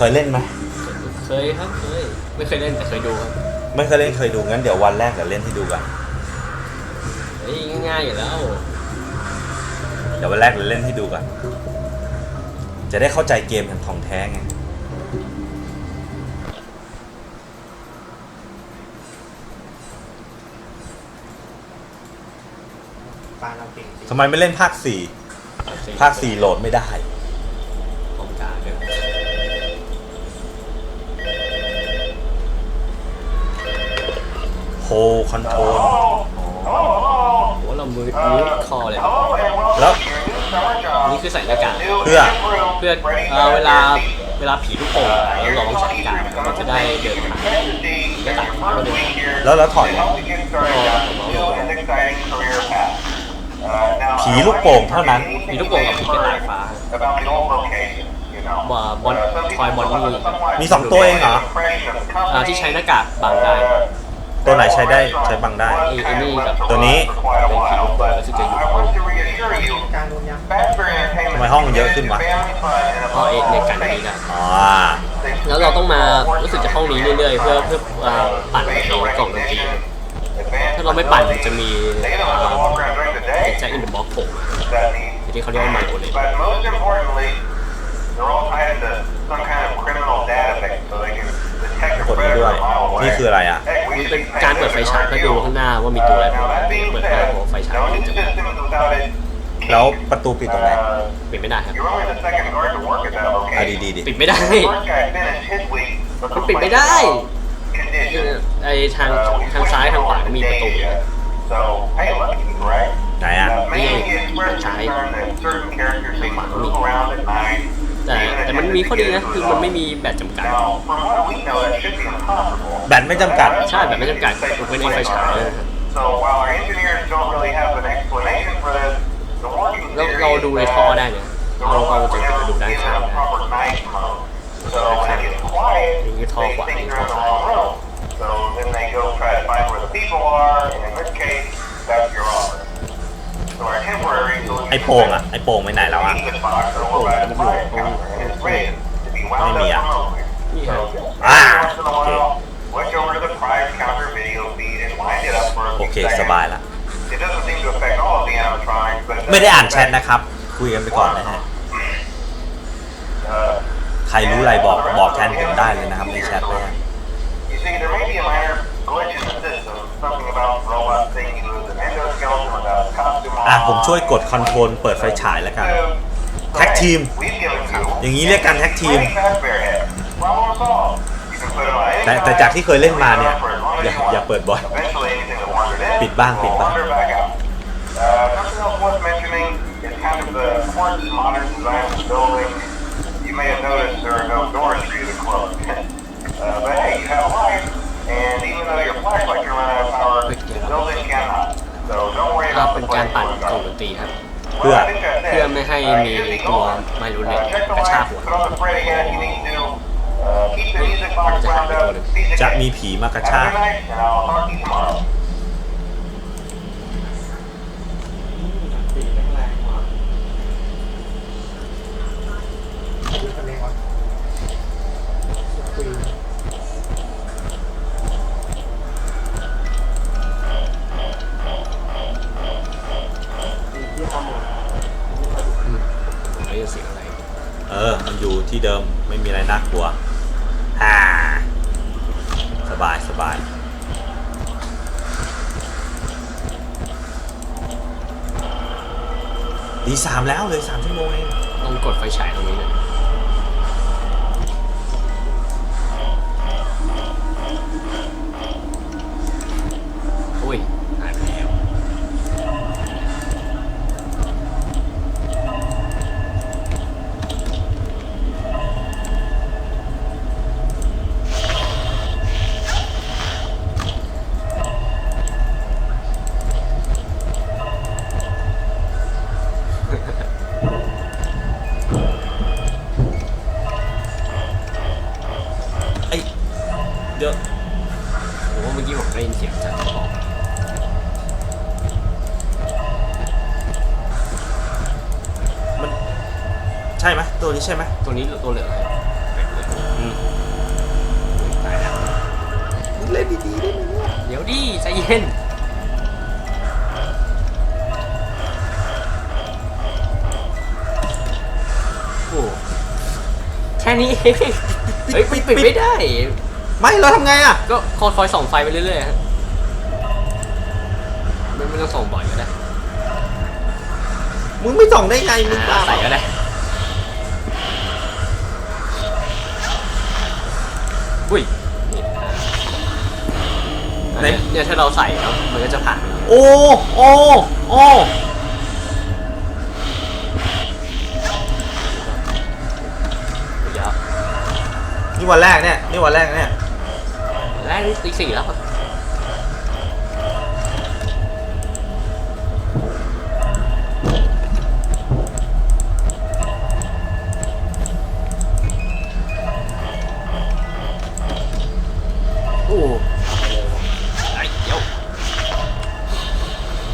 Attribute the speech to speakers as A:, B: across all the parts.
A: เคยเล่นไหม
B: เคยครับเคยไม่เคยเล่นแต่เคยดูครับ
A: ไม่เคยเล่นเคยดูงั้นเดี๋ยววันแรกเดี๋ยวเล่นให้ดูกัน
B: เฮ้ยง่ายๆอยู่แล้ว
A: เดี๋ยววันแรกเราเล่นให้ดูกันจะได้เข้าใจเกมอย่างทองแท้ไง
C: ปลาเราเก่งจริง
A: ทำไมไม่เล่นภาคสี่ภาคสี่โหลดไม่ได้
B: ของกลางเนี่ย
A: โฮคอนโทรล
B: โอ้โหเรามือมือคอเลย
A: แล้ว
B: นี่คือใส่หน้ากาก
A: เพื่อ
B: เพื่อเอ่อเวลาเวลาผีลูกโป่งอะแล้วเราต้องใส่หน้ากากมันจะได้เดินผ่านก็ตัดขาก็เดิน
A: แล้วแล้วถอดไงผีลูกโป่งเท่านั้น
B: มีลูกโป่งกับผีกระต่ายฟ้าว่าบอลทอยบอลนี่
A: มีสองตัวเองเหรอ
B: อ่าที่ใช้หน้ากากบังได้
A: ตัวไหนใช้ได้ใช้บังได้
B: ไอ้ไอ้นี่กับ
A: ตัวนี้
B: เป็นผีลูกโป่งก็คือจะอยู่ห้อง
C: การโดนยักษ์
A: ทำไมห้องมันเยอะขึ้นวะ
B: ห้องเอกในการนี้ได้
A: อ๋อ
B: แล้วเราต้องมารู้สึกจะห้องนี้เรื่อยๆ เพื่อเพื่ออ่าปั่นไอ้กล่องดนตรีถ้าเราไม่ปั่นจะมีแจ็คอินเดอะบ็อกโผล่ที่เขาเรียกว่าไมโอเลน
D: But most importantly, they're all tied into some kind of criminal database so they can detect
A: ก
D: a
A: ดนี้ด้วย
D: predator a mile away.
A: นี่คืออะไรอะ
D: Heck, we
B: มัน
D: should
B: เป็น
D: be
B: การเปิดไฟฉายเพื่อดูข้างหน้าว่ามีตัวอะไร
D: Now that being
B: เปิดไฟ
D: said,
B: หัวไฟฉาย
D: no
B: มัน
D: new
B: จะ
D: systems without it.
A: แล้วประตูปิดตรงไหน
D: Uh,
B: ปิดไม่ได้ครับ
D: you're only the second guard to work at that
A: อะ
D: location.
A: ดีดีดี
B: ปิดไม่ได้
D: The first guy finished his week, but
B: มัน
D: the
B: ปิดไม่
D: place
B: ได้
D: condition.
B: ไอทาง
D: Uh, we
B: ทางซ้าย
D: switched
B: ทางขวา
D: over
B: ก็มีประตู
D: today, uh, So, hey, lucky, right?
A: ไหนอะ
D: Uh, mainly he expressed concern that certain characters seem to move around at night.
B: แต่แต่มั นมีข้อดีนะคือมันไม่มีแบตจำกัด
D: Now, from what we know, that should be impossible.
A: แบตไม่จำกัด
B: ใช่แบบไม่จำกัดยกเว้นไอ้ไฟฉายนะครับ
D: So while our engineers don't really have an explanation for this, the working
B: เรา
D: theory
B: เรา
D: is
B: ดูใน
D: that
B: ท่อได้เนี่ย
D: the
B: เอาเรา
D: robots
B: จะ
D: will
B: ดู
D: never
B: ด้าน
D: be in
B: ข้าง
D: a
B: ได้
D: proper night mode. So when it gets quiet,
B: Những cái
D: they
B: kho quả
D: think
B: những
D: they're in
B: kho
D: the
B: quả.
D: wrong room. So then they go try to find where the people are, and in this case, that's your office. So our temporary solution
A: ไอ้โป่งอะไอ้โป่งไปไหนแล้วอะ
D: is the box over by the fire counter, and it's ready to be wound
A: Mấy mì à?
D: up remotely.
B: นี่ครับ
A: À,
D: Once in a while, switch over to the prior counter video feed and wind it up for a
A: โอ
D: few
A: เค
D: seconds.
A: สบายละ
D: It doesn't seem to affect all of the animatronics, but it does
A: ไม่ได้อ่านแชท
D: affect,
A: นะครับ คุยกันไปก่อนนะฮะ
D: uh,
A: ใครรู้อะไรบอกบอกแทนผมได้เลยนะครับในแชทนะฮะ
D: You see, there may be a minor glitch in the system, something about the robot thinking it was an endoskeleton without a costume on.
A: อะผมช่วยกดคอนโทรลเปิดไฟฉายแล้วกัน
D: So,
A: แท็กทีม
D: we've given you
A: อย่างนี้เรียกการแท็กทีม
D: Freddy Fazbear Head. Problem solved. You can put it on any
A: แต่แต่จากที่เคยเล่นมาเนี่ย อย่าอย่าเปิดบ่อย
D: Eventually, anything that wandered in
A: ปิดบ้าง
D: will
A: ปิดบ้าง
D: wander back out. Uh, something else worth mentioning is kind of the quirky modern design of the building. You may have noticed there are no doors for you to close. uh, but hey, you have light, and even though your flashlight can run out of power, the building cannot. So don't worry
B: ครับ
D: about
B: เป็น
D: the
B: การ
D: place
B: ปั่น
D: going
B: กล่อง
D: dark.
B: ดนตรีครับ
A: เพื่อ
D: Well, I think that's it.
B: เพื่อไม่ให้
D: Uh,
B: มี
D: here's the
B: ตัว
D: code.
B: ไม่รู้
D: Uh,
B: เนี่ย
D: check the
B: กระชาก
D: lights,
B: หัว
D: put on the Freddy head you need to. Uh, keep the music box wound up. Seize the
A: จะ
D: game.
A: มีผีมากระ
D: Have a
A: ชาก
D: good night, and I'll talk to you tomorrow.
B: เหลื
A: อ
B: งครับเป็นเหลืองอืมตายแล้ว
A: มึงเล่นดีๆได้ไหมเนี่ย
B: เดี๋ยวดิใจเย็นโอ้แค่นี้เองเฮ้ยปิดปิดไม่ได้
A: ไม่เราทำไงอะ
B: ก็คอยคอยส่องไฟไปเรื่อยๆฮะไม่ไม่ต้องส่องบ่อยก็ได้
A: มึงไม่ส่องได้ไงมึง
B: อ่า
A: บ้า
B: ใส่ก็ได้ เนี้ยเนี่ยถ้าเราใส่แล้วมันก็จะผ่าน
A: โอ้โอ้โอ้
B: เยอะ
A: นี่วันแรกเนี่ย นี่วันแรกเนี่ย
B: แรกนี่ตีสี่แล้วอะโ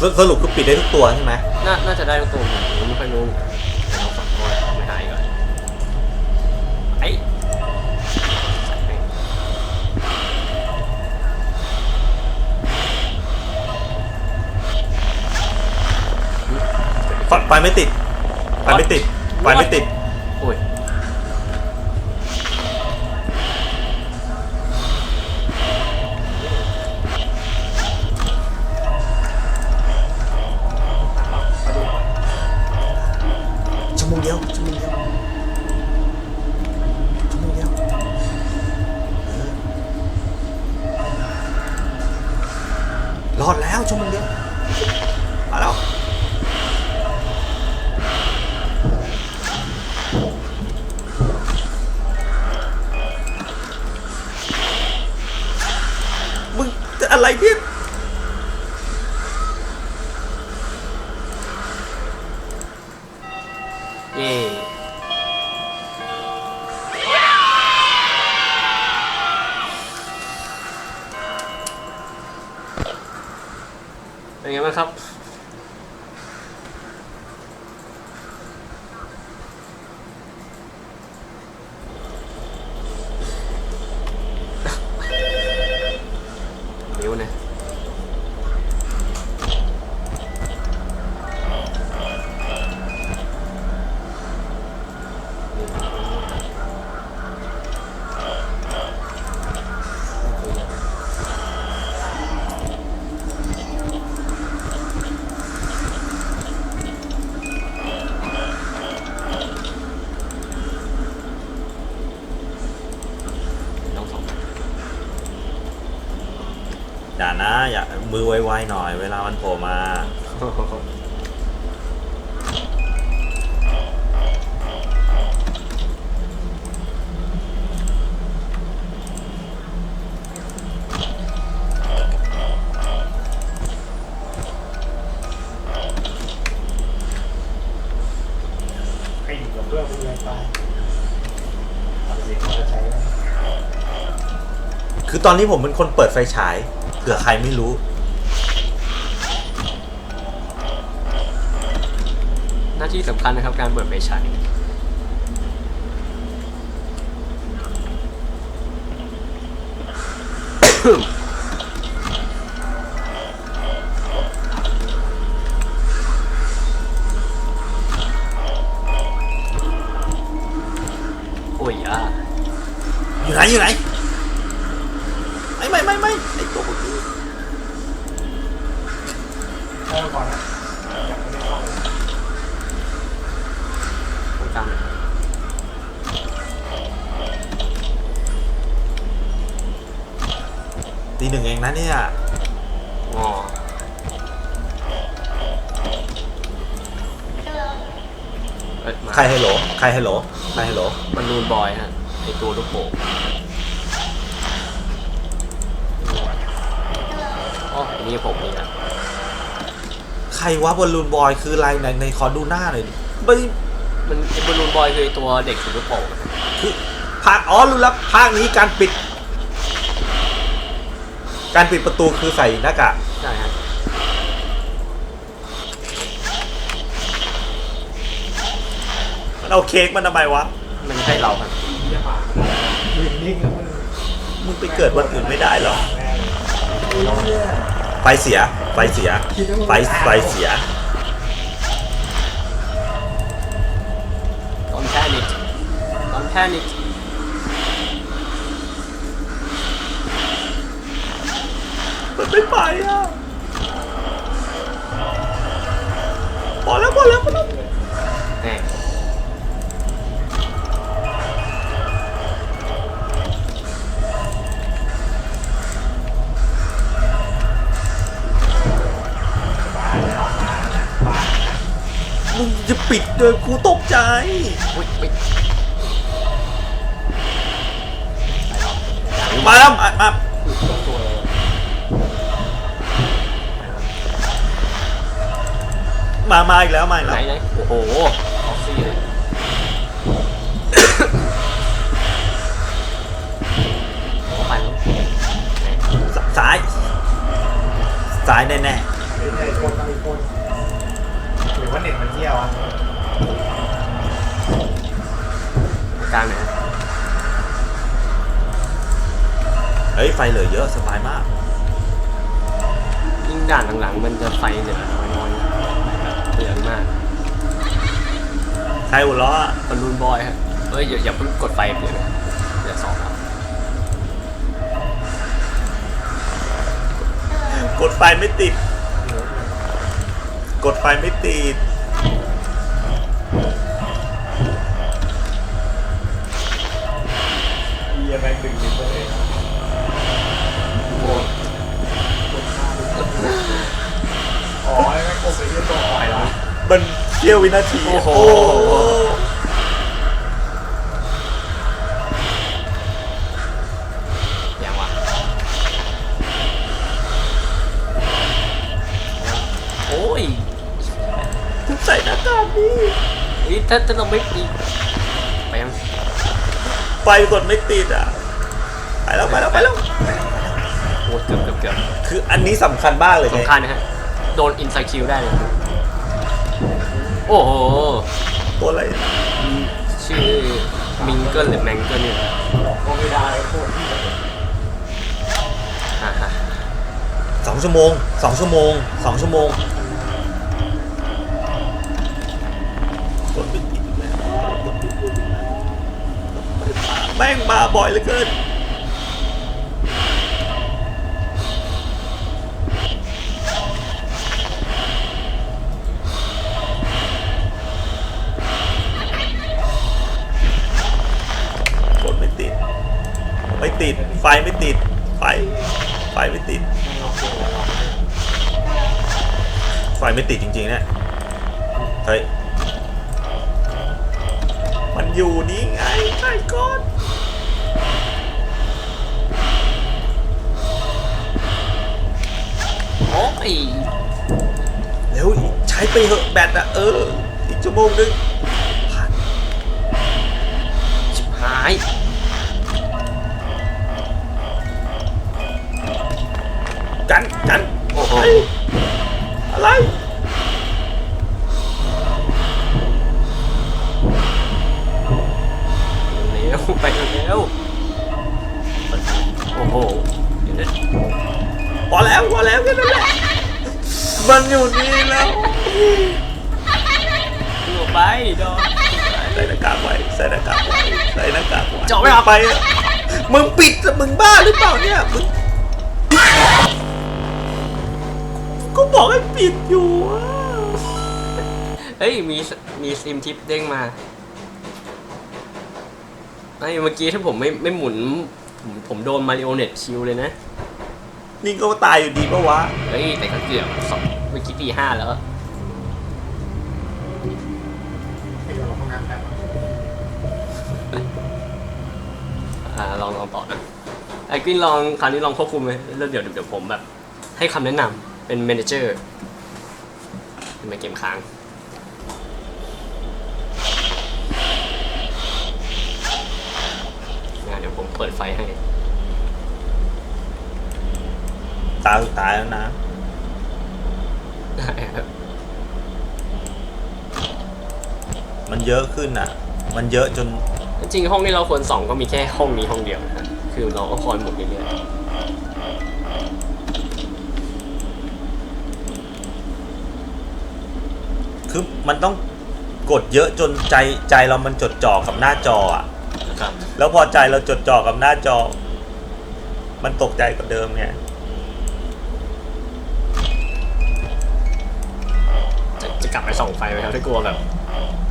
B: ส
A: สรุปคือปิดได้ทุกตัวใช่ไหม
B: น่าน่าจะได้ทุกตัวผมไม่ค่อยรู้เดี๋ยวเราฝังตัวไม่หายก่อนไอ้ใส่ไป
A: ไฟไฟไม่ติดไฟไม่ติดไฟไม่ติด มาแล้วมึงอะไรเนี่ย มันโผล่มา
C: ให้อยู่กับเพื่อนไปเลยไปเอาสิเขาจะใช้ไหม
A: คือตอนนี้ผมเป็นคนเปิดไฟฉาย เผื่อใครไม่รู้
B: ที่สำคัญนะครับการเปิดไฟฉาย
A: ใครให้โหลใครให้โหลใครให้โหล
B: มันรูนบอยฮะไอตัวลูกโป่งอ๋ออันนี่ผมนี่นะ
A: ใครวะบอลลูนบอยคืออะไรในในขอดูหน้าหน่อยดิไม่
B: มันไอ้บอลลูนบอยคือไอ้ตัวเด็กถือลูกโป่งอะ
A: คือภาคอ๋อรู้แล้วภาคนี้การปิด การปิดประตูคือใส่หน้ากาก
B: ใช่ฮะ
A: มัน เอาเค้กมันทำไมวะ
B: มันไม่ใช่เราครับ
C: เยี่ยมมากยืนนิ่งแล้วมัน
A: มึงไปเกิดวันอื่นไม่ได้หรอก
C: แม่เลย
A: ไฟเสีย ไฟเสีย ไฟไฟเสีย
B: Don't panic Don't panic
A: มันไม่ไปอะพอแล้วพอแล้วพอแล้ว จะปิดเลยกูตกใจ
B: อุ๊ยอุ๊ย
A: มาแล้วมามา
B: ตัวเลย
A: มามาอีกแล้วมาอีก
B: ไหน
A: แล้ว
B: ไหนโอ้โหออกซี่เลยเข้าไปแล้ว
A: สซ้าย ซ้ายแน่
C: ไม่ใช่คนต้องมีคน ที่ยวอะ
B: กลางไหนฮะ
A: ๆเฮ้ย ไฟเหลือเยอะสบายมาก
B: ยิ่งด่านหลังๆ มันจะไฟเหลือน้อยๆแบบเปลืองมาก
A: ใครหัวเราะอะ
B: บอลลูนบอยฮะเอ้ยอย่าอย่าเพิ่งกดไฟเปลี่ยนนะเดี๋ยวสองแล้ว
A: กดไฟไม่ติด กดไฟไม่ติด
C: ม่งกลมไปที่ตัวอ่อยแล้ว
A: มันเที่ยววินาที
B: โอ้โหอย่างวะโอ้ย
A: ใส่หน้ากากดิ
B: เฮ้ยถ้าถ้าเราไม่ปีไปยัง
A: ไฟกดไม่ติดอะ ไปแล้วไปแล้วไปแล้ว
B: โอ้เกือบเกือบเกือบ
A: คืออันนี้สำคัญมากเลยไง
B: สำคัญนะฮะโดนอินไซคิวได้เลยโอ้โห
A: ตัวอะไร
B: ชื่อมิงเกิลหรือแมงเกิลเนี่ย
C: ก็ไม่ได้โคตรที่
B: อ่าฮะ
A: สองชั่วโมงสองชั่วโมงสองชั่วโมงกดไม่ติดอีกแล้วกดไม่ติดอีกแล้วแม่งมาบ่อยเหลือเกิน กดไม่ติด ไม่ ติด ไฟไม่ติด ไฟ ไฟไม่ติด ไฟไม่ติดจริงๆเนี่ยเฮ้ย มันอยู่นี่ไงใช่ก่อน
B: โอ้ย
A: เร็วอีกใช้ไปเหอะแบตอะเออ อีกชั่วโมงนึง
B: วไปเร็วโอ้โหเดี๋ยวนะ
A: พอแล้วพอแล้วแค่นั้นแหละมันอยู่นี่แล้ว
B: ขึ้นออกไปดอก
A: ใส่หน้ากากไว้ใส่หน้ากากไว้ใส่หน้ากากไว้
B: เจาะไม่เอา
A: ไปอะมึงปิดอะมึงบ้าหรือเปล่าเนี่ยมึงก็บอกให้ปิดอยู่อะ
B: เฮ้ยมีสมีซิมทิปเด้งมา ไอ้เมื่อกี้ถ้าผมไม่ไม่หมุน ผมผมโดนมาริโอเน็ตคิวเลยนะ
A: นี่ก็ตายอยู่ดีปะวะ
B: เฮ้ย แต่ก็เกือบสองเมื่อกี้ตีห้าแล้ว
C: ให้เราห้องน้ำแบบ
B: อ่าลองลองต่อนะไอ้กวินลองคราวนี้ลองควบคุมไหมแล้วเดี๋ยวเดี๋ยวผมแบบ ให้คำแนะนำเป็น m ม n เจอร์เป็นมาเกมค้าง อ่า เดี๋ยวผมเปิดไฟให้
A: ตายตายแล้วนะมันเยอะขึ้นอะ มันเยอะจน
B: จริงๆห้องที่เราควรส่องก็มีแค่ห้องนี้ห้องเดียวนะคือเราก็คอยหมุนเรื่อย
A: คือมันต้องกดเยอะจนใจใจเรามันจดจ่อกับหน้าจออะ
B: ๆนะ ครับ
A: แล้วพอใจเราจดจ่อกับหน้าจอ มันตกใจกว่าเดิมเนี่ย
B: จะจะกลับไปส่องไฟไหมครับถ้ากลัวแบบ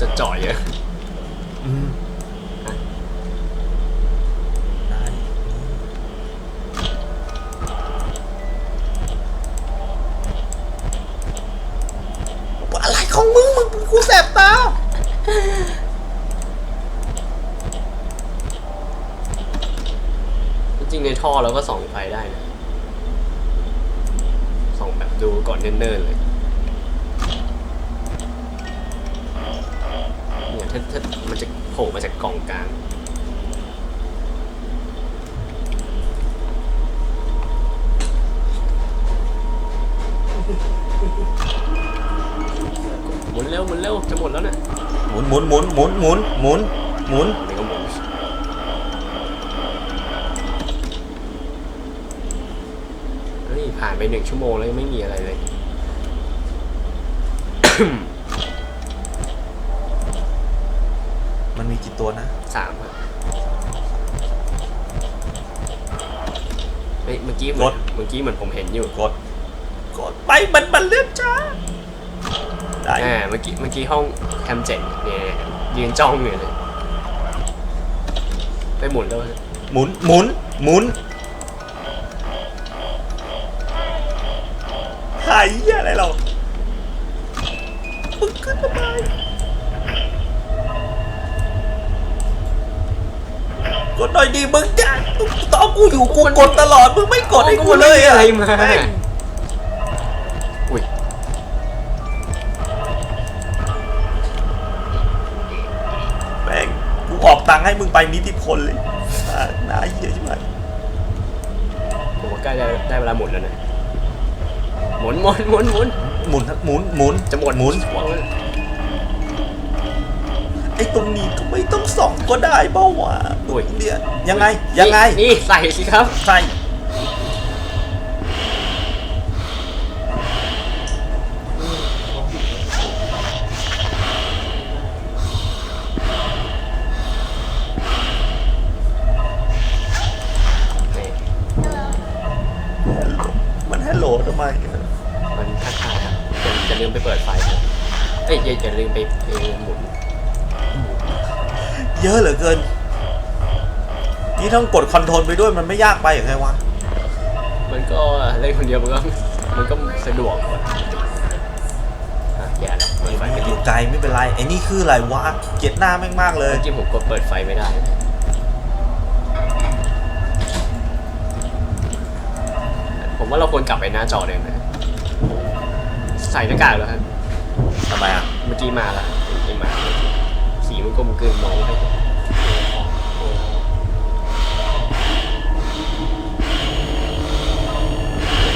B: จะจ่อยเยอะ
A: อืมได้อะไรของมึงมึงกูแสบตา
B: จริงๆใน ท่อเราก็ส่องไฟได้นะส่องแบบดูก่อนเนิ่นๆเลยเนี่ยถ้าถ้ามันจะโผล่มาจากกล่องกลางหมุนเร็วหมุนเร็วจะหมดแล้วเนี่ย
A: หมุนหมุนหมุนหมุนหมุนหมุนหมุน
B: อันนี้ก็หมุนเฮ้ยผ่าน ไปหนึ่งชั่วโมงแล้วยังไม่มีอะไรเลย
A: มันมีกี่ตัวนะ
B: สามครับเฮ้ยเมื่อกี้เหมือน
A: กด
B: เมื่อกี้เหมือนผมเห็นอยู่
A: กด กดไปมันมันเลื่อนช้าได้
B: อ่าเมื่อกี้เมื่อกี้ห้องแคมเจ็ดเนี่ยยืนจ้องอยู่เลยไปหมุนแล้วนะ
A: หมุนหมุนหมุน ขึ้นทำไมกดหน่อยดีมึงจ้าต้องกูอยู่กูกดตลอดมึงไม่กดให้กูเลย
B: อะไร
A: อะ
B: มา
A: แม่ง
B: อุ้ย
A: แม่งกูออกตังค์ให้มึงไปนิติพลเลยอ่าหน้าเหี้ยใช่ไหม
B: ผมว่าใกล้ได้ได้เวลาหมุนแล้วนะหมุนหมุนหมุนหมุน
A: หมุนหมุนหมุน
B: จะหมด
A: หมุน
B: หวังเลย
A: ไอ้ตรงนี้ก็ไม่ต้องส่องก็ได้เปล่าวะ
B: อุ้ย
A: เนี่ยยังไงยังไง
B: นี่นี่ใส่สิครับ
A: ใช่า
B: อย่าลืมไปเปิดไฟครับเอ้ยอย่าอย่าลืมไปเออหมุน
A: เยอะเหลือเกิน นี่ต้องกดคอนโทรลไปด้วยมันไม่ยากไปอย่างไรวะ
B: มันก็เล่นคนเดียวมันก็มันก็สะดวกกว่าอะอย่าละเปิดไฟไม่
A: อ
B: ติด
A: ยู่ไกลไม่เป็นไรไอ้นี่คืออะไรวะเกลียดหน้าแม่งมากเลย
B: เมื่อกี้ผมกดเปิดไฟไม่ได้นะผมว่าเราควรกลับไปหน้าจอเดิมนะ ใส่หน้ากากแล้วครับ
A: ทำไมอะ
B: เมื่อกี้มาละเมื่อกี้มาสีมันกลมกลืนมองไม่เห็น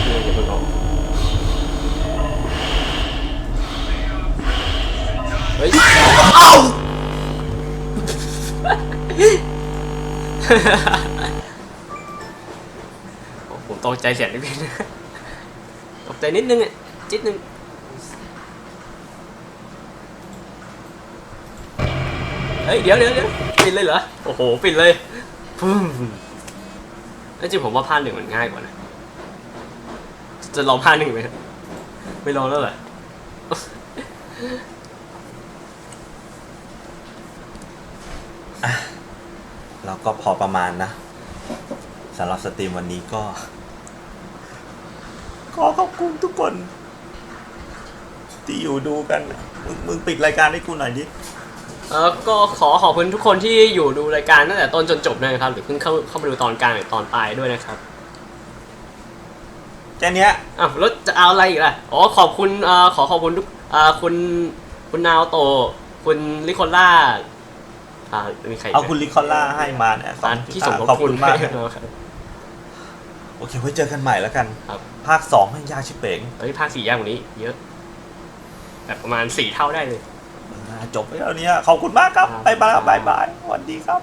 B: เดี๋ยวเพิ่งออกเฮ้ย
A: เอ้า
B: ผมตกใจเสียงนิดนึงตกใจนิดนึงอะจิดนึง เฮ้ยเดี๋ยวเดี๋ยวเดี๋ยวปิดเลยเหรอ โอ้โหปิดเลยปึ้มแล้วจริงผมว่าภาคหนึ่งมันง่ายกว่านะ จะลองภาคหนึ่งไหมไม่ลองแล้วเหรอ
A: เราก็พอประมาณนะสำหรับสตรีมวันนี้ก็ ขอขอบคุณทุกคน ที่อยู่ดูกัน มึงมึงปิดรายการให้กูหน่อยดิ
B: เออก็ขอขอบคุณทุกคนที่อยู่ดูรายการตั้งแต่ต้นจนจบเลยนะครับ หรือเพิ่งเข้าเข้ามาดูตอนกลางหรือตอนปลายด้วยนะครับ
A: แค่เนี้ย
B: อ้าวแล้วจะเอาอะไรอีกล่ะอ๋อขอบคุณเอ่อขอขอบคุณทุกเอ่อคุณคุณนาวโต คุณลิโคล่าอ่ามีใครก
A: เอาคุณลิคอล่าให้มาเนี่ยสอ
B: อ่างที่สมทบ
A: ขอบ
B: คุ
A: คุณณมาก
B: ให้เราครับ
A: โอเคไว้เจอกันใหม่แล้วกัน
B: ครับ
A: ภาคสองให้ยากชิบเป๋ง
B: เฮ้ยภาคสี่ยากกว่านี้ เยอะ แบบประมาณสี่เท่าได้เลย
A: อ่า จบไปแล้วเนี่ยขอบคุณมากครับ
B: ครับ
A: ไปมาแล้วบายบายสวัสดีครับ